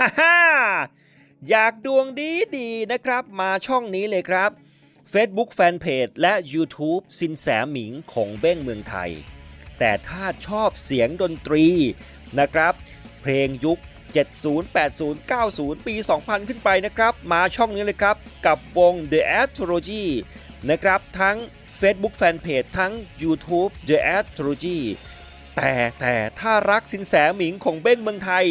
ฮ่าฮ่าอยากดวงดีดีๆนะครับ มาช่องนี้เลยครับ Facebook Fanpage และ YouTube สินแสหมิงของเบ้งเมืองไทย แต่ถ้าชอบเสียงดนตรีนะครับ เพลงยุค 70 80 90 ปี 2000 ขึ้นไปนะครับ มาช่องนี้เลยครับ กับวง The Astrology นะครับ ทั้ง Facebook Fanpage ทั้ง YouTube The Astrology แต่แต่ถ้ารักสินแสหมิงของเบ้งเมืองไทย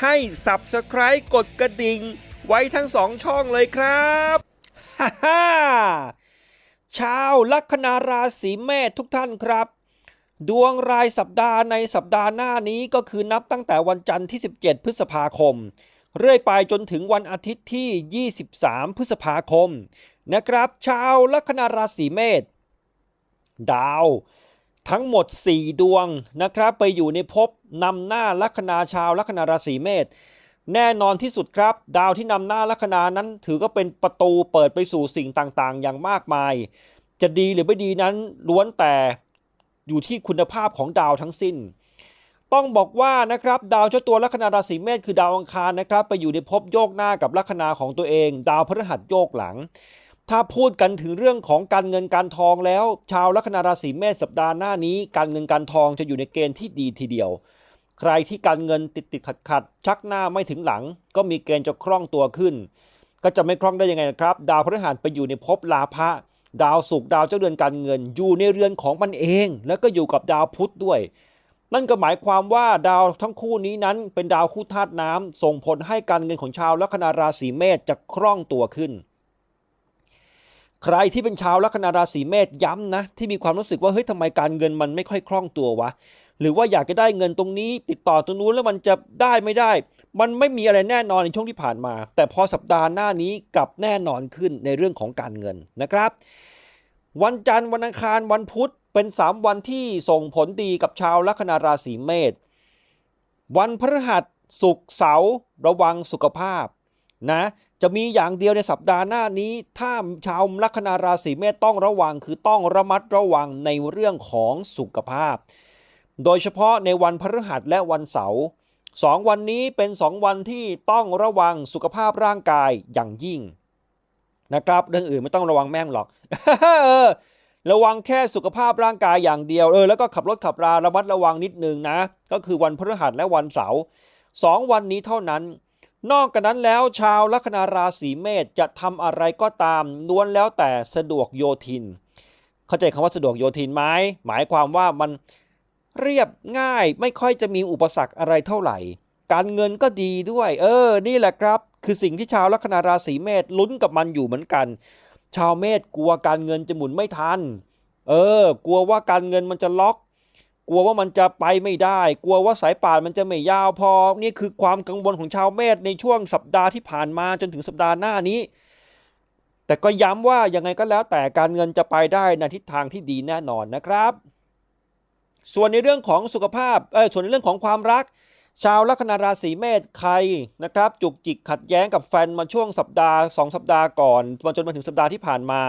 ให้ Subscribe กดกระดิ่ง ไว้ทั้งสองช่องเลยครับฮ่าฮ่าชาวลัคนาราศีเมษทุกท่านครับ ดวงรายสัปดาห์ในสัปดาห์หน้านี้ก็คือนับตั้งแต่วันจันทร์ที่ 17 พฤษภาคม เรื่อยไปจนถึงวันอาทิตย์ที่ 23 พฤษภาคม นะครับ ชาวลัคนาราศีเมษดาว ทั้งหมด 4 ดวงนะครับ ไปอยู่ในภพนำหน้าลัคนาชาวลัคนาราศีเมษแน่นอนที่สุดครับ ดาวที่นำหน้าลัคนานั้น ถือก็เป็นประตูเปิดไปสู่สิ่งต่างๆ อย่างมากมาย จะดีหรือไม่ดีนั้นล้วนแต่อยู่ที่คุณภาพของดาวทั้งสิ้น ต้องบอกว่านะครับดาวเจ้าตัวลัคนาราศีเมษคือดาวอังคารนะครับ ไปอยู่ในภพโยกหน้ากับลัคนาของตัวเอง ดาวพฤหัสโยกหลัง ถ้าพูดกันถึงเรื่องของการเงินการทองแล้ว ชาวลัคนาราศีเมษสัปดาห์หน้านี้ การเงินการทองจะอยู่ในเกณฑ์ที่ดีทีเดียว ใครที่การเงินติดติดขัดขัดชักหน้าไม่ถึงหลัง ก็มีเกณฑ์จะคล่องตัวขึ้น ก็จะไม่คล่องได้ยังไงนะครับ ดาวพฤหัสไปอยู่ในภพลาภะดาวศุกร์ดาวเจ้าเรือนการเงิน อยู่ในเรือนของมันเอง แล้วก็อยู่กับดาวพุธด้วย นั่นก็หมายความว่าดาวทั้งคู่นี้นั้นเป็นดาวคู่ธาตุน้ำส่งผลให้การเงินของชาวลัคนาราศีเมษจะคล่องตัวขึ้น ใครที่เป็นชาวลัคนาราศีเมษย้ำนะ ที่มีความรู้สึกว่าเฮ้ยทำไมการเงินมันไม่ค่อยคล่องตัววะ หรือว่าอยากจะได้เงินตรงนี้ ติดต่อตรงนู้นแล้วมันจะได้ไม่ได้ มันไม่มีอะไรแน่นอนในช่วงที่ผ่านมา แต่พอสัปดาห์หน้านี้กลับแน่นอนขึ้นในเรื่องของการเงินนะครับ วันจันทร์วันอังคารวันพุธเป็น 3 วันที่ส่งผลดีกับชาวลัคนาราศีเมษวันพฤหัสศุกร์เสาร์ระวังสุขภาพนะ จะมีอย่างเดียวในสัปดาห์หน้านี้ ถ้าชาวลัคนาราศีเมษต้องระวังคือต้องระมัดระวังในเรื่องของสุขภาพ โดยเฉพาะในวันพฤหัสและวันเสาร์สองวันนี้เป็นสองวันที่ต้องระวังสุขภาพร่างกายอย่างยิ่งนะครับเรื่องอื่นไม่ต้องระวังแม่งหรอกเออระวังแค่สุขภาพร่างกายอย่างเดียวเออแล้วก็ขับรถขับราระมัดระวังนิดนึงนะ ก็คือวันพฤหัสและวันเสาร์สองวันนี้เท่านั้น นอกจากนั้นแล้วชาวลัคนาราศีเมษจะทำอะไรก็ตามล้วนแล้วแต่สะดวกโยทิน เข้าใจคำว่าสะดวกโยทินไหมหมายความว่ามันเรียบง่ายไม่ค่อยจะมีอุปสรรคอะไรเท่าไหร่ การเงินก็ดีด้วย เออ นี่แหละครับ คือสิ่งที่ชาวลัคนาราศีเมษลุ้นกับมันอยู่เหมือนกัน ชาวเมษกลัวการเงินจะหมุนไม่ทัน เออ กลัวว่าการเงินมันจะล็อก กลัวว่ามันจะไปไม่ได้ กลัวว่าสายป่านมันจะไม่ยาวพอ นี่คือความกังวลของชาวเมษในช่วงสัปดาห์ที่ผ่านมาจนถึงสัปดาห์หน้านี้ แต่ก็ย้ำว่ายังไงก็แล้วแต่การเงินจะไปได้ในทิศทางที่ดีแน่นอนนะครับ ส่วนในเรื่องของสุขภาพเออส่วนในเรื่องของความรัก ชาวลัคนาราศีเมษใครนะครับ จุกจิกขัดแย้งกับแฟนมาช่วงสัปดาห์ 2 สัปดาห์ก่อนมาจนมาถึงสัปดาห์ที่ผ่านมา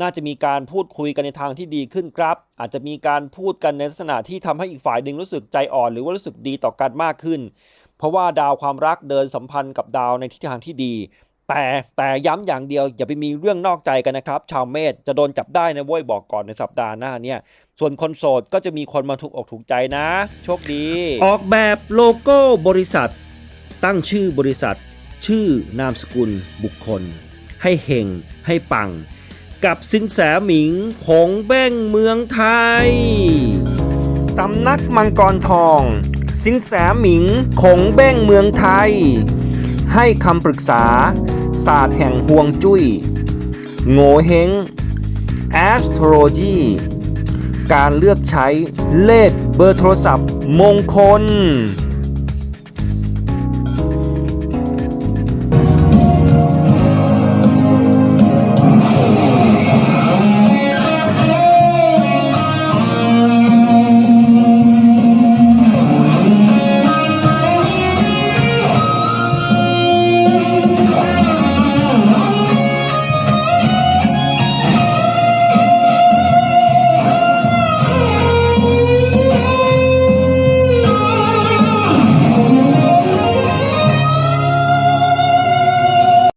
น่าจะมีการพูดคุยกันในทางที่ดีขึ้นครับ อาจจะมีการพูดกันในลักษณะที่ทำให้อีกฝ่ายหนึ่งรู้สึกใจอ่อน หรือว่ารู้สึกดีต่อกันมากขึ้น เพราะว่าดาวความรักเดินสัมพันธ์กับดาวในทิศทางที่ดี แต่แต่ย้ำอย่างเดียวอย่าไปมีเรื่องนอกใจกันนะครับ ชาวเมษจะโดนจับได้นะเว้ยบอกก่อนในสัปดาห์หน้าเนี่ยส่วนคนโสดก็จะมีคนมาถูกอกถูกใจนะ โชคดี ออกแบบโลโก้บริษัท ตั้งชื่อบริษัท ชื่อนามสกุลบุคคล ให้เฮงให้ปัง กับสินแสหมิงของแบ้งเมืองไทย สำนักมังกรทอง สินแสหมิงคงแบ้งเมืองไทย ให้คำปรึกษา ศาสตร์แห่งห่วงจุย้ย โง่เฮง astrology การเลือกใช้เลขเบอร์โทรศัพท์มงคล